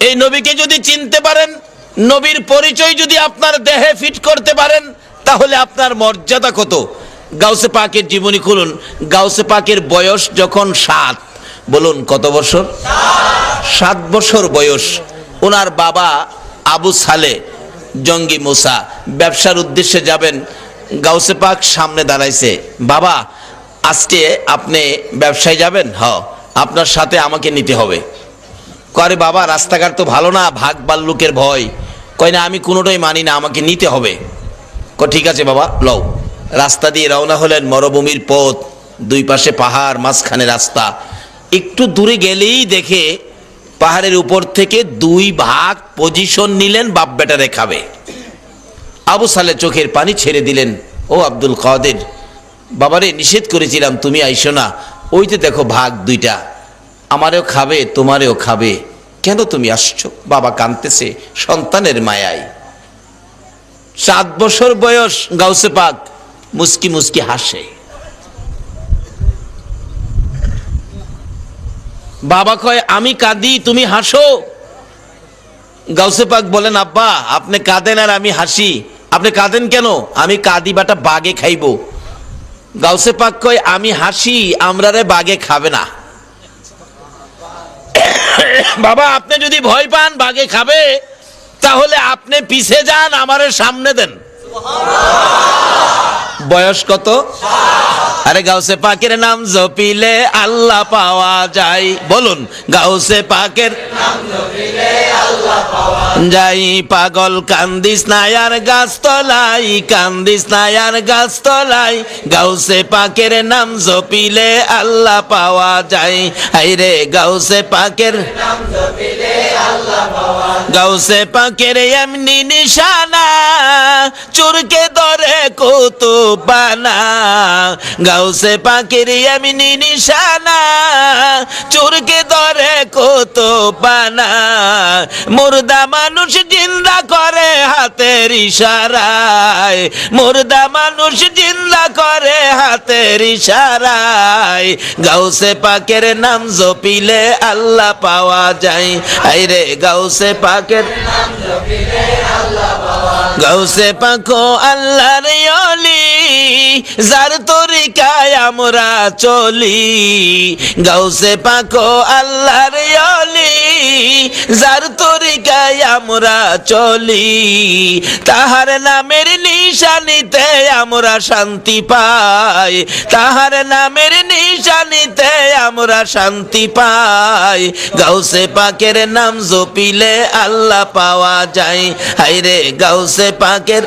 এই নবীকে যদি চিনতে পারেন, নবীর পরিচয় যদি আপনার দেহে ফিট করতে পারেন, তাহলে আপনার মর্যাদা কত? গাউসে পাকের জীবনী খুলুন। গাউসে পাকের বয়স যখন সাত, বলুন কত বছর? সাত বছর বয়স। ওনার বাবা আবু সালে, জঙ্গি মুসা। ব্যবসার উদ্দেশ্যে যাবেন, গাউসে পাক সামনে দাঁড়াইছে। বাবা, আজকে আপনি ব্যবসায় যাবেন? হ আপনার সাথে আমাকে নিতে হবে। করে, বাবা, রাস্তাঘাট তো ভালো না, ভাগ বাল্লুকের ভয়। কয়, না, আমি কোনোটাই মানি না, আমাকে নিতে হবে। ক ঠিক আছে, বাবা, লও। রাস্তা দিয়ে রওনা হলেন মরুভূমির পথ, দুই পাশে পাহাড়, মাঝখানে রাস্তা। একটু দূরে গেলেই দেখে পাহাড়ের উপর থেকে দুই ভাগ পজিশন নিলেন বাপ বেটারে খাবে। আবু সালে চোখের পানি ছেড়ে দিলেন, ও আব্দুল কাদের, বাবারে নিষেধ করেছিলাম, তুমি আইসো না। ওইতে দেখো ভাগ দুইটা। আমারেও খাবে, তোমারেও খাবে। কেন তুমি আসছো? বাবা কাঁদতেছে, সন্তানের মায়ায়। সাত বছর বয়স, গাউসে পাক। মুস্কি মুস্কি হাসে। বাবা কয়, আমি কাঁদি, তুমি হাসো। গাউসে পাক বলেন, আব্বা, আপনি কাঁদেন আর আমি হাসি। আপনি কাঁদেন কেন? আমি কাঁদি বাটা বাগে খাইব। গাউসে পাক কয়, আমি হাসি, আমরারে বাগে খাবে না। বাবা, আপনি যদি ভয় পান, বাঘে খাবে, তাহলে আপনি পিছে যান, আমারে সামনে দেন। বয়স কত? আরে গাউসে পাকের নাম জপিলে আল্লাহ পাওয়া যায়। বলুন, গাউসে পাকের যাই পাগল, কান্দিস নায়ার গাছ তলাই কান্দিস নায়ার গাছ তলাই গাউসে পাকের নাম জপিলে আল্লাহ পাওয়া যায়। হাইরে গাউসে পাকের গাউসে পাকের এমনি নিশানা, চুরকে ধরে কত বানা গাউসে পাকের এমনি নিশানা, চুরকে ধরে কত বানা মুর্দা মানুষ জিন্দা করে হাতের ইশারায়। মুর্দা মানুষ জিন্দা করে হাতের ইশারায়। গাউসে পাকের নাম জপিলে আল্লাহ পাওয়া যায়। আইরে গাউসে পাকের গাউসে পাকো আল্লাহর অলি, যার তরিকায় আমরা চলি। গাউসে পাকো আল্লাহর অলি, যার তরিকায় আমরা চলি। তাহার নামের নিশানিতে আমরা শান্তি পাই। তাহার নামের নিশানিতে আমরা শান্তি পাই। গাউসে পাকের নাম জপিলে আল্লাহ পাওয়া যায়। হাইরে গাউসে পাকের।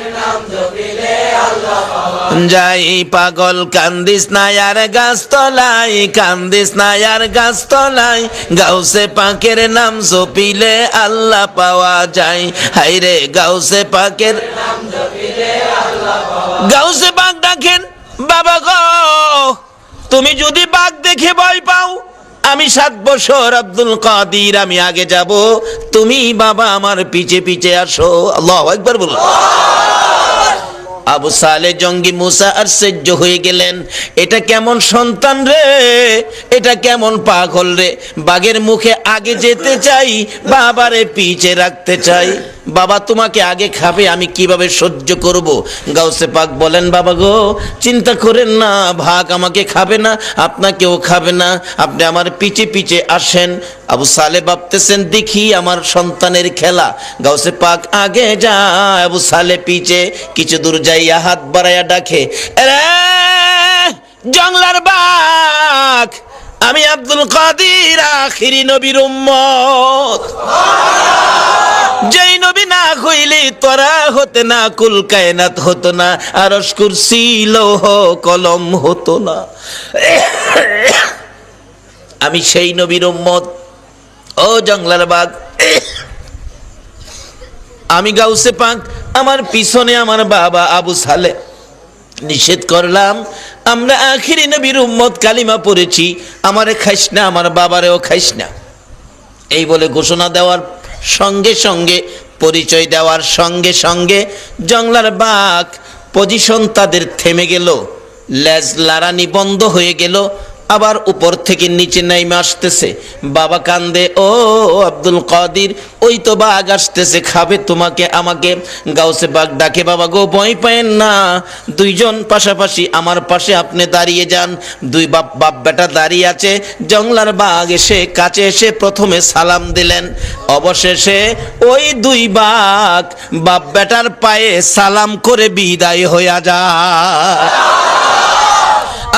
যাই পাগল, কান্দিস নায়ার গাছ তলাই কান্দিস নায়ার গাছ তলাই গাউসে পাকের নাম জপিলে আল্লাহ পাওয়া যায়। হাইরে গাউসে পাকের গাউসে পাক ডাকেন বাবা গো। তুমি যদি বাঘ দেখে ভয় পাও আমি সাত বছর আব্দুল কাদির, আমি আগে যাব। তুমি বাবা আমার পিছে পিছে আসো। আল্লাহ একবার বলো আবু সালে জঙ্গি মুসা আর সহ্য হয়ে গেলেন। এটা কেমন সন্তান রে? এটা কেমন পাগল রে? বাঘের মুখে আগে যেতে চাই বাবারে পিছে রাখতে চাই। বাবা তোমাকে আগে খাবে আমি কীভাবে সহ্য করব? গাউসে পাক বলেন বাবা গো চিন্তা করেন না ভাগ আমাকে খাবে না আপনাকেও খাবে না। আপনি আমার পিছে পিছে আসেন। আবু সালে ভাবতেছেন দেখি আমার সন্তানের খেলা। গাউসে পাক আগে যা আবু সালে পিছে কিছু দূর যাইয়া হাত বাড়াইয়া ডাকে "এরে, জংলার বাঘ আমি আব্দুল কাদির আখিরি নবীর উম্মত। যেই নবী না হইলি তোরা হতে না, কুল কায়নাত হতো না আরস কুরসি, লৌহ, কলম হতো না। আমি সেই নবীর উম্মত। ও জংলার বাঘ, আমি গাউসে পাক, আমার পিছনে আমার বাবা আবু সালে নিষেধ করলাম। আমরা আখিরি নবীর উম্মত কালিমা পড়েছি। আমারে খাইস না, আমার বাবারেও খাইস না। এই বলে ঘোষণা দেওয়ার সঙ্গে সঙ্গে, পরিচয় দেওয়ার সঙ্গে সঙ্গে জংলার বাঘ পজিশন তাদের থেমে গেল। লেজ লারানি বন্ধ হয়ে গেল। আবার উপর থেকে নিচে নাইমে আসতেছে। বাবা কান্দে, ও আব্দুল কাদির, ওই তো বাঘ আসতেছে, খাবে তোমাকে, আমাকে। গাউসে বাঘ ডাকে, বাবা গো, ভয় পায়েন না। দুইজন পাশাপাশি আমার পাশে আপনি দাঁড়িয়ে যান। দুই বাপ বাপ বেটা দাঁড়িয়ে আছে জংলার বাঘ এসে, কাছে এসে প্রথমে সালাম দিলেন। অবশেষে ওই দুই বাঘ বাপ বেটার পায়ে সালাম করে বিদায় হইয়া যায়।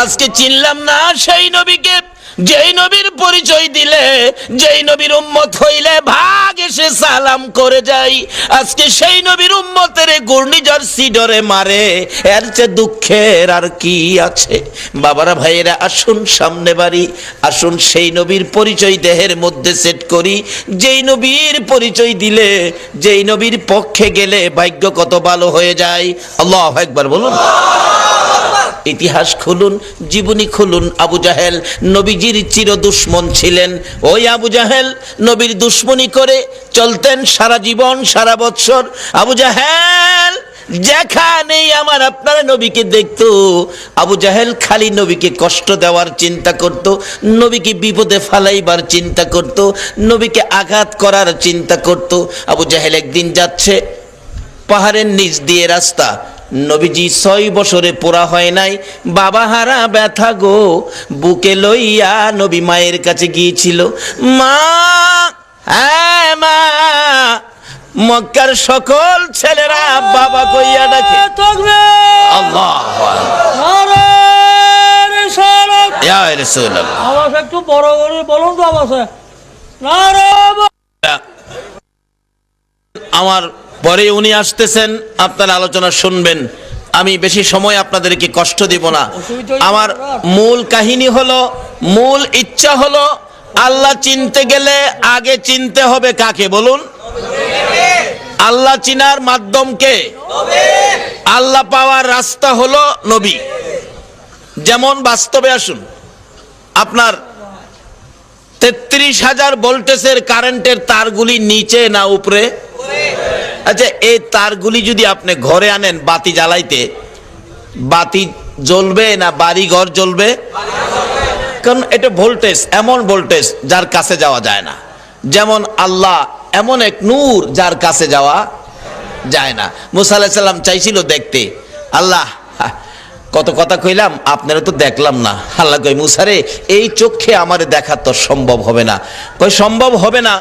আজকে চিনলাম না, সেই নবীকে। যেই নবীর পরিচয় দিলে, যেই নবীর উম্মত হইলে ভাগ এসে সালাম করে যাই। আজকে সেই নবীর উম্মতের ঘূর্ণিঝড় সিডরে মারে, এর চেয়ে দুঃখের আর কি আছে? বাবারা, ভাইয়েরা, আসুন সামনে বাড়ি, আসুন সেই নবীর পরিচয় দেহের মধ্যে সেট করি। যেই নবীর পরিচয় দিলে, যেই নবীর পক্ষে গেলে ভাগ্য কত ভালো হয়ে যায়। আল্লাহ একবার বলুন। ইতিহাস খুলুন, জীবনী খুলুন। আবু জাহেল নবীজির চির দুশ্মন ছিলেন। ওই আবু জাহেল নবীর দুশ্মনী করে চলতেন সারা জীবন, সারা বৎসর। আবু জাহেল যেখানেই আমার আপনার নবীকে দেখতো, আবু জাহেল খালি নবীকে কষ্ট দেওয়ার চিন্তা করত, নবীকে বিপদে ফালাইবার চিন্তা করত, নবীকে আঘাত করার চিন্তা করত। আবু জাহেল একদিন যাচ্ছে, পাহাড়ের নিচ দিয়ে রাস্তা। নবীজি ছয় বছরে পোড়া হয় নাই। বাবা হারা ব্যথা গো বুকে লইয়া নবী মায়ের কাছে গিয়েছিল। মা হ্যাঁ মা মক্কার সকল ছেলেরা বাবা কইয়া ডাকে। আল্লাহ একটু বড় করে বলুন তো আমার পরে উনি আসতেছেন আপনার আলোচনা শুনবেন। আমি বেশি সময় আপনাদেরকে কষ্ট দিব না। আমার মূল কাহিনী হলো মূল ইচ্ছা হলো আল্লাহ চিনতে গেলে আগে চিনতে হবে কাকে বলুন। আল্লাহ চিনার মাধ্যমকে আল্লাহ পাওয়ার রাস্তা হলো নবী। যেমন বাস্তবে আসুন আপনার তেত্রিশ হাজার ভোল্টেজের কারেন্টের তারগুলি নিচে না উপরে? আচ্ছা এই তারগুলি যদি আপনি ঘরে আনেন, বাতি জ্বালাইতে, বাতি জ্বলবে না বাড়ি ঘর জ্বলবে? কারণ এটা ভোল্টেজ, এমন ভোল্টেজ যার কাছে যাওয়া যায় না। যেমন আল্লাহ এমন এক নূর যার কাছে যাওয়া যায় না। মুসা চাইছিল দেখতে। আল্লাহ কত কথা কইলাম, আপনারা তো দেখলাম না। আল্লাহ কই মুসারে এই চোখে আমারে দেখা তো সম্ভব হবে না। কই সম্ভব হবে না,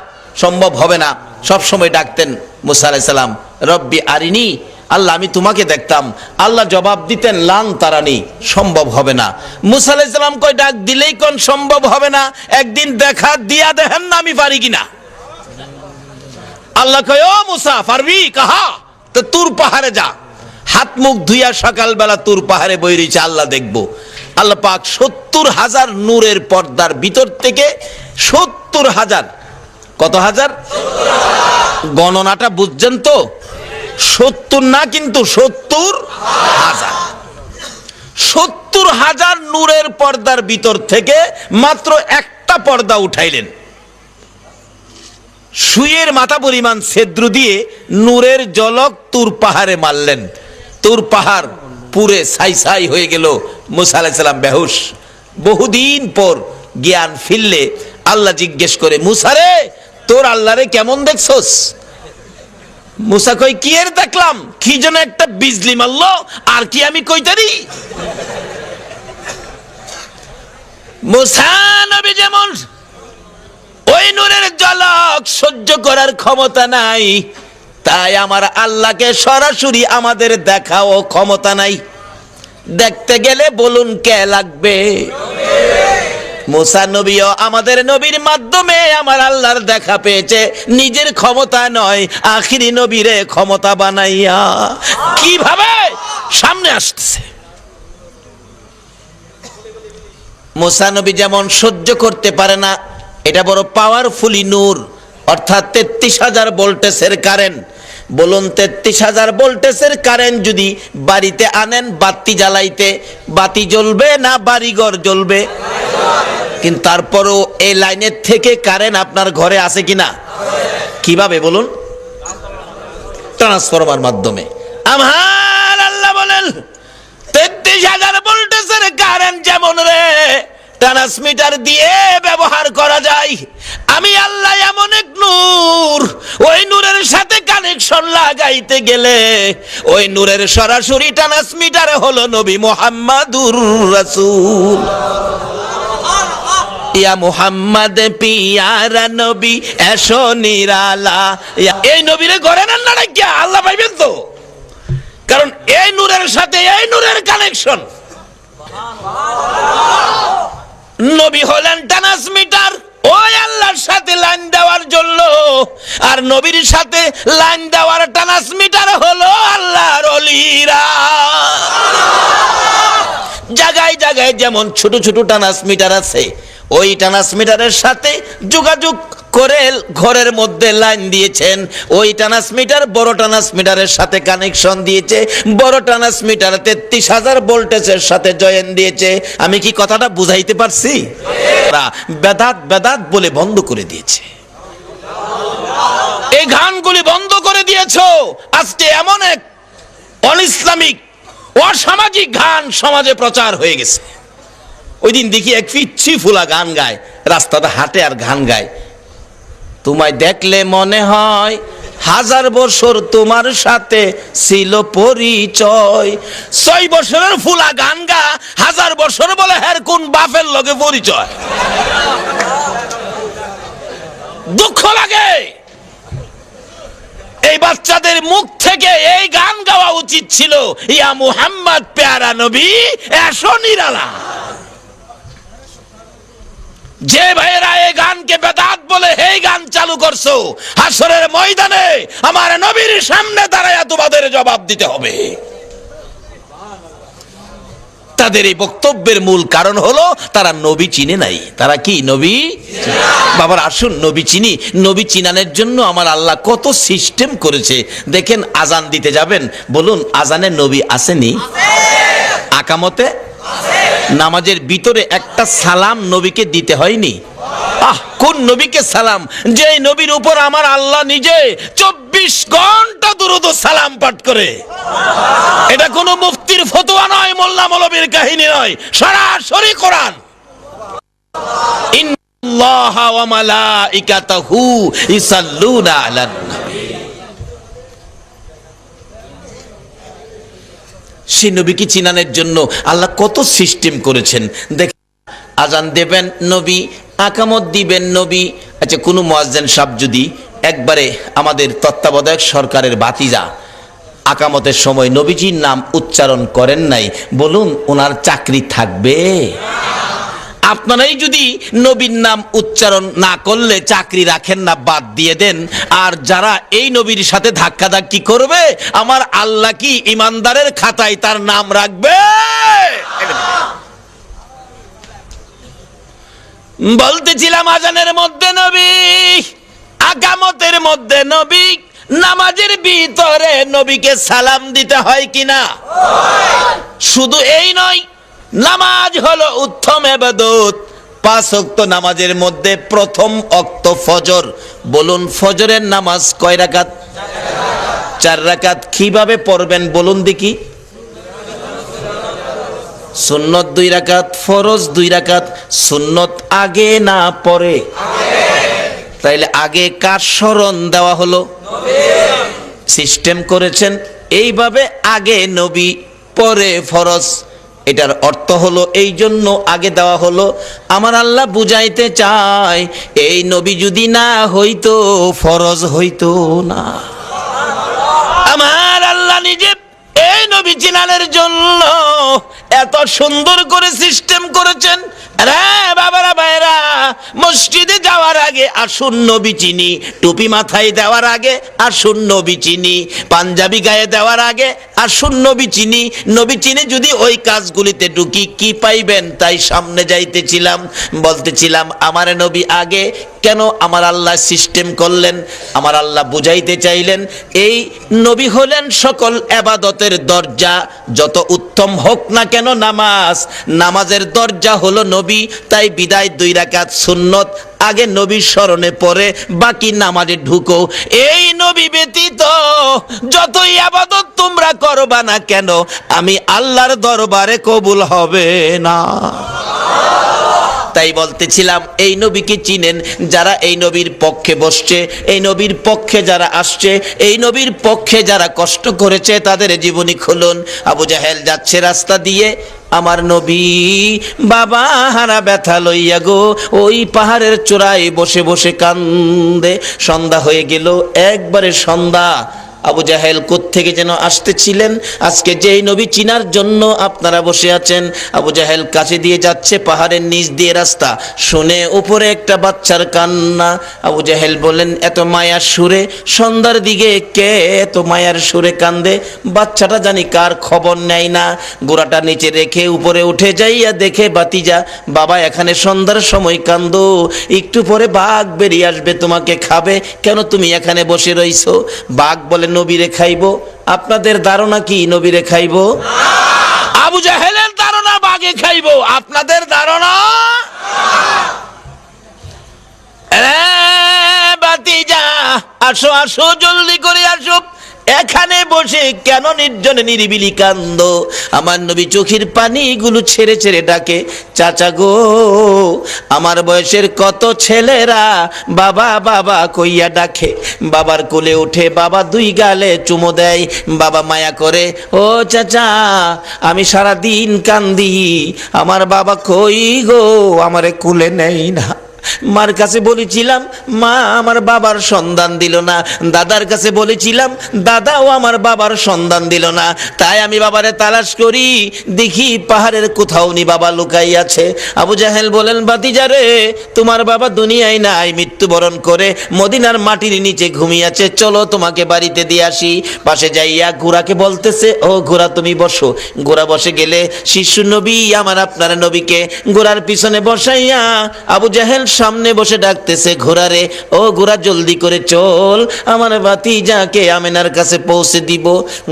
সম্ভব হবে না। সব সময় ডাকতেন মুসা আলাইসাল্লাম রব্বি আরিনি, আল্লাহ, আমি তোমাকে দেখতাম। আল্লাহ জবাব দিতেন লাং তারানি, সম্ভব হবে না। মুসা আলাইসাল্লাম কই ডাক দিলেই কোন সম্ভব হবে না? একদিন দেখা দিয়া দেখেন না আমি পারি কিনা? আল্লাহ কয়, ও মুসা, পারবি? কাহা? তো তুর পাহাড়ে যা। হাত মুখ ধুইয়া সকালবেলা তুর পাহাড়ে বইরিছে, আল্লাহ দেখব। আল্লাহ পাক সত্তর হাজার নূরের পর্দার ভিতর থেকে সত্তর হাজার, কত হাজার? গণনাটা বুঝছেন তো? সত্তর না কিন্তু সত্তর হাজার। সত্তর হাজার নূরের পর্দার ভিতর থেকে মাত্র একটা পর্দা উঠাইলেন। সুয়ের মাথা পরিমাণ ছেদ্র দিয়ে নূরের জলক তুর পাহাড়ে মারলেন। তুর পাহাড় পুরে ছাই ছাই হয়ে গেল। মুসা আলাইসাল্লাম বেহুশ। বহুদিন পর জ্ঞান ফিরলে আল্লাহ জিজ্ঞেস করে মুসারে তোর আল্লাহরে কেমন দেখছস? মুসা কই কি এর দেখলাম? কি যেন একটা বিজলি মারলো? আর কি আমি কইতারি মুসা নবী যেমন ওই নূরের জলক সহ্য করার ক্ষমতা নাই, তাই আমার আল্লাহকে সরাসরি আমাদের দেখাও ক্ষমতা নাই। দেখতে গেলে বলুন কে লাগবে? মুসা নবীও আমাদের নবীর মাধ্যমে আমার আল্লাহর দেখা পেয়েছে। নিজের ক্ষমতা নয়, আখিরি নবীরে ক্ষমতা বানাইয়া। কীভাবে? সামনে আসতেছে। মুসা নবী যেমন সহ্য করতে পারে না, এটা বড় পাওয়ারফুলি নূর। অর্থাৎ তেত্রিশ হাজার ভোল্টেজের কারেন্ট বলুন, তেত্রিশ হাজার ভোল্টেজের কারেন্ট যদি বাড়িতে আনেন, বাতি জ্বালাইতে, বাতি জ্বলবে না বাড়িঘর জ্বলবে? কিন্তু তারপরও এই লাইনের থেকে কারেন্ট আপনার ঘরে আছে কিনা? কীভাবে বলুন? ট্রান্সফরমার মাধ্যমে। আমার আল্লাহ বলেন, তেত্রিশ হাজার ভোল্টেজের কারেন্ট যেমন রে, ট্রান্সমিটার দিয়ে ব্যবহার করা যায়। আমি আল্লাহ এমন এক নূর, ওই নূরের সাথে কানেকশন লাগাইতে গেলে, ওই নূরের সরাসরি ট্রান্সমিটার হলো নবী মোহাম্মদুর রাসূল। ইয়া মুহাম্মদ পিয়ারা নবী, এসো নিরালা। এই নবীরে গড়ে নেন না নাকি? আল্লাহ পাইবেন তো। কারণ এই নূরের সাথে এই নূরের কানেকশন নবী হলেন ট্রান্সমিটার ওই আল্লাহর সাথে লাইন দেওয়ার জন্য। আর নবীর সাথে লাইন দেওয়ার ট্রান্সমিটার হলো আল্লাহর অলিরা। জায়গায় যেমন ছোট ছোট ট্রান্সমিটার আছে, ওই ট্রান্সমিটারের সাথে যোগাযোগ করে ঘরের মধ্যে লাইন দিয়েছেন, ওই ট্রান্সমিটার বড় ট্রান্সমিটারের সাথে কানেকশন দিয়েছে, বড় ট্রান্সমিটার তেত্রিশ হাজার ভোল্টেজের সাথে জয়েন দিয়েছে। আমি কি কথাটা বুঝাইতে পারছি? বেদাত বেদাত বলে বন্ধ করে দিয়েছে। এই গানগুলি বন্ধ করে দিয়েছ। আজকে এমন এক অনইসলামিক অসামাজিক গান সমাজে প্রচার হয়ে গেছে। ওই দিন দেখি এক পিচ্ছি ফুলা গান গায়, রাস্তাতে হাঁটে আর গান গায়। তোমায় দেখলে মনে হয় হাজার বছর তোমার সাথে ছিল পরিচয়। ছয় বছরের ফুলা গান গা, হাজার বছর বলে হ্যার কোন বাপের লগে পরিচয়? দুঃখ লাগে। এই বাচ্চাদের মুখ থেকে এই গান গাওয়া উচিত ছিল, ইয়া মুহাম্মদ পেয়ারা নবী, এসো নিরালা। যে ভাইয়েরা এই গানকে বেদাত বলে এই গান চালু করছ, হাসরের ময়দানে আমার নবীর সামনে দাঁড়ায় তোমাদের জবাব দিতে হবে। তাদের এই বক্তব্যের মূল কারণ হলো, তারা নবী চিনে নাই। তারা কি, নবী? বাবার আসুন, নবী চিনি। নবী চিনানের জন্য আমার আল্লাহ কত সিস্টেম করেছে। দেখেন, আজান দিতে যাবেন। বলুন, আজানে নবী আসেনি? আকামতে? নামাজের ভিতরে একটা সালাম নবীকে দিতে হয়নি। আহ, কোন নবীকে সালাম? যে নবীর উপর আমার আল্লাহ নিজে চব্বিশ ঘণ্টা দুরুদ সালাম পাঠ করে। এটা কোনো মুফতির ফতোয়া নয়, মোল্লা মৌলবীর কাহিনী নয়, সরাসরি কোরআন। সেই নবীকে চিনানোর জন্য আল্লাহ কত সিস্টেম করেছেন। দেখ আজান দেবেন নবী, আকামত দিবেন নবী। আচ্ছা কোনো মোয়াজ্জেন সাহেব যদি একবারে আমাদের তত্ত্বাবধায়ক সরকারের বাতিজা আকামতের সময় নবীজির নাম উচ্চারণ করেন নাই। বলুন ওনার চাকরি থাকবে? আপনারাই যদি নবীর নাম উচ্চারণ না করলে চাকরি রাখেন না, বাদ দিয়ে দেন। আর যারা এই নবীর সাথে ধাক্কাধাক্কি করবে, আমার আল্লাহ কি ইমানদারের খাতায় তার নাম রাখবে? বলতেছিলাম আজানের মধ্যে নবী। আকামতের মধ্যে নবী নামাজের ভিতরে নবীকে সালাম দিতে হয় কিনা? শুধু এই নয়, নামাজ হলো উত্তম এবাদত পাঁচ অক্ত নামাজের মধ্যে প্রথম অক্ত ফজর। বলুন, ফজরের নামাজ কয় রাকাত? চার রাকাত। কীভাবে পড়বেন বলুন দেখি। সুন্নত দুই রাকাত, ফরজ দুই রাকাত। সুন্নত আগে না পরে? তাইলে আগে কার স্মরণ দেওয়া হলো? সিস্টেম করেছেন, এইভাবে আগে নবী, পরে ফরজ। এটার অর্থ হলো এই জন্য আগে দেওয়া হলো, আমার আল্লাহ বুঝাইতে চায়, এই নবী যদি না হইতো, ফরজ হইতো না। আমার আল্লাহ নিজে এই নবী চিনানের জন্য এত সুন্দর করে সিস্টেম করেছেন। মসজিদে যাওয়ার আগে আসুন নবী চিনি, টুপি মাথায় দেওয়ার আগে আসুন নবী চিনি, পাঞ্জাবি গায়ে দেওয়ার আগে আসুন নবী চিনি। নবী চিনি যদি ওই কাজগুলিতে ঢুকি, কি পাইবেন? তাই সামনে যাইতেছিলাম, বলতেছিলাম, আমার নবী আগে কেন আমার আল্লাহ সিস্টেম করলেন? আমার আল্লাহ বুঝাইতে চাইলেন। এই নবী হলেন সকল এবাদতের দরজা, যত উত্তম হোক না কেন নামাজ। নামাজের দরজা হলো নবী, তাই বিদায় দুই রাকাত সুন্নত আগে নবীর স্মরণে পরে বাকি নামাজে ঢুকো। এই নবী ব্যতীত যতই আবাদত তোমরা করবা না কেন, আমি আল্লাহর দরবারে কবুল হবে না। তাই বলতেছিলাম, এই নবীকে চিনেন যারা এই নবীর পক্ষে বসছে? এই নবীর পক্ষে যারা আসছে, এই নবীর পক্ষে যারা কষ্ট করেছে, তাদের জীবনী খুলুন। আবু জাহেল যাচ্ছে রাস্তা দিয়ে, আমার নবী, বাবা হারা ব্যথা লইয়া গো, ওই পাহাড়ের চূড়ায় বসে বসে কান্দে। সন্ধ্যা হয়ে গেল, একবারে সন্ধ্যা। আবু জাহেল থেকে যেন আসতেছিলেন? আজকে যেই নবী চিনার জন্য আপনারা বসে আছেন, আবু জাহেল কাছে দিয়ে যাচ্ছে পাহাড়ের নিচ দিয়ে রাস্তা। শুনে উপরে একটা বাচ্চার কান্না। আবু জাহেল বলেন এত মায়ার সুরে, সন্ধ্যার দিকে কে এত মায়ার সুরে কান্দে? বাচ্চাটা জানি কার খবর নেয় না। গোড়াটা নিচে রেখে উপরে উঠে যাইয়া দেখে বাতিজা, বাবা, এখানে সন্ধ্যার সময় কান্দো। একটু পরে বাঘ বেরিয়ে আসবে, তোমাকে খাবে। কেন তুমি এখানে বসে রইছো? বাঘ বলে নবীরে খাইব? আপনাদের ধারণা কি নবীরে খাইব? আবু জাহেলের ধারণা বাগে খাইব। আপনাদের ধারণা? আসো আসো, জলদি করে আসো এখানে বসে কেন নির্জনে নিরিবিলি কান্দ আমার নবী চোখের পানিগুলো ছেড়ে ছেড়ে ডাকে, চাচা গো, আমার বয়সের কত ছেলেরা বাবা বাবা কইয়া ডাকে। বাবার কোলে উঠে বাবা দুই গালে চুমো দেয়, বাবা মায়া করে, ও চাচা, আমি সারা দিন কান্দি, আমার বাবা কই গো, আমারে কুলে নেই না। মার কাছে বলেছিলাম, মা, আমার বাবার সন্ধান দিল না। দাদার কাছে বলেছিলাম, দাদাও আমার বাবার সন্ধান দিল না। তাই আমি বাবারে তালাশ করি, দেখি পাহাড়ের কোথাও নি বাবা লুকাই আছে আবু জাহেল বলেন বাতিজারে তোমার বাবা দুনিয়ায় নাই মৃত্যুবরণ করে, মদিনার মাটির নিচে ঘুমিয়ে আছে চলো তোমাকে বাড়িতে দিয়ে আসি। পাশে যাইয়া ঘোড়াকে বলতেছে, ও ঘোড়া তুমি বসো। ঘোড়া বসে গেলে শিশু নবী, আমার আপনার নবীকে। ঘোড়ার পিছনে বসাইয়া আবু জাহেল সামনে বসে ডাকতেছে ঘোড়ারে, ও ঘোড়া, জলদি করে চল। আমার বাতি যাকে আমেনার কাছে পৌঁছে দিব।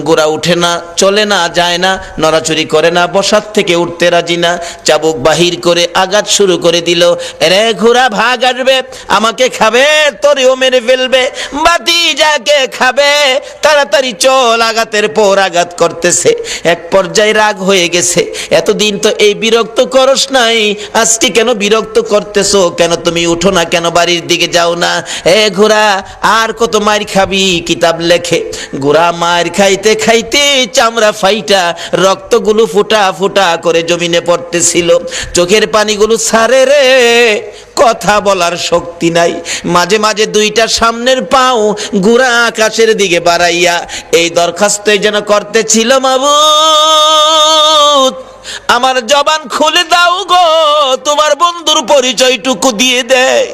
ঘোড়া উঠে না, চলে না, যায় না নড়াচুরি করে না, বসার থেকে উঠতে রাজি না। চাবুক বাহির করে আঘাত শুরু করে দিল। রে ঘোড়া, ভাগ আসবে, আমাকে খাবে, তোরেও মেরে ফেলবে বাতি যাকে খাবে, তাড়াতাড়ি চল। আঘাতের পর আঘাত করতেছে। এক পর্যায়ে রাগ হয়ে গেছে। এতদিন তো এই বিরক্ত করস নাই, আজকে কেন বিরক্ত করতেছো কেন? তুমি উঠো না কেন, বাড়ির দিকে যাও না। এ ঘোড়া, আর কত মার খাবি? কিতাব লেখে, ঘোড়া মার খাইতে খাইতে চামড়া ফাইটা, রক্তগুলো ফুটা ফুটা করে জমিনে পড়তেছিল। চোখের পানিগুলো, সারে রে, কথা বলার শক্তি নাই। মাঝে মাঝে দুইটা সামনের পাও গুড়া আকাশের দিকে বাড়াইয়া, এই দরখাস্তই যেন করতেছিল মাবুদ আমার জবান খুলে দাও গো তোমার বন্ধুর পরিচয়টুকু দিয়ে দেয়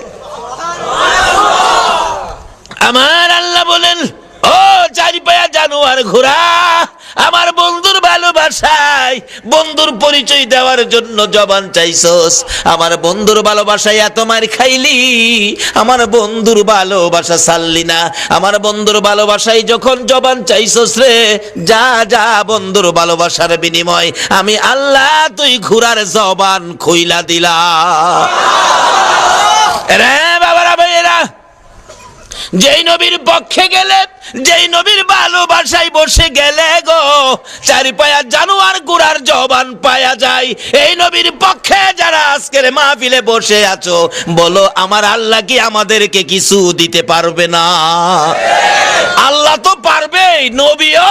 আমার আল্লাহ বলেন ও চারি পায়া জানোয়ার ঘোড়া, আমার বন্ধুর ভালোবাসায় বন্ধুর পরিচয় দেওয়ার জন্য জবান চাইছস। আমার বন্ধুর ভালোবাসায় এত মার খাইলি, আমার বন্ধুর ভালোবাসা ছাড়লি না। আমার বন্ধুর ভালোবাসায় যখন জবান চাইছস রে, যা যা বন্ধুর ভালোবাসার বিনিময়, আমি আল্লাহ তুই ঘোড়ার জবান খুইলা দিলা। রে যেই নবীর পক্ষে গেলে, যেই নবীর ভালোবাসায় বসে গেলে গো, চারি পায়া জানোয়ার গুড়ার জবান পায়া যায়। এই নবীর পক্ষে যারা আজকের মাহফিলে বসে আছো, বলো আমার আল্লাহ কি আমাদেরকে কিছু দিতে পারবে না? আল্লাহ তো পারবেই, নবীও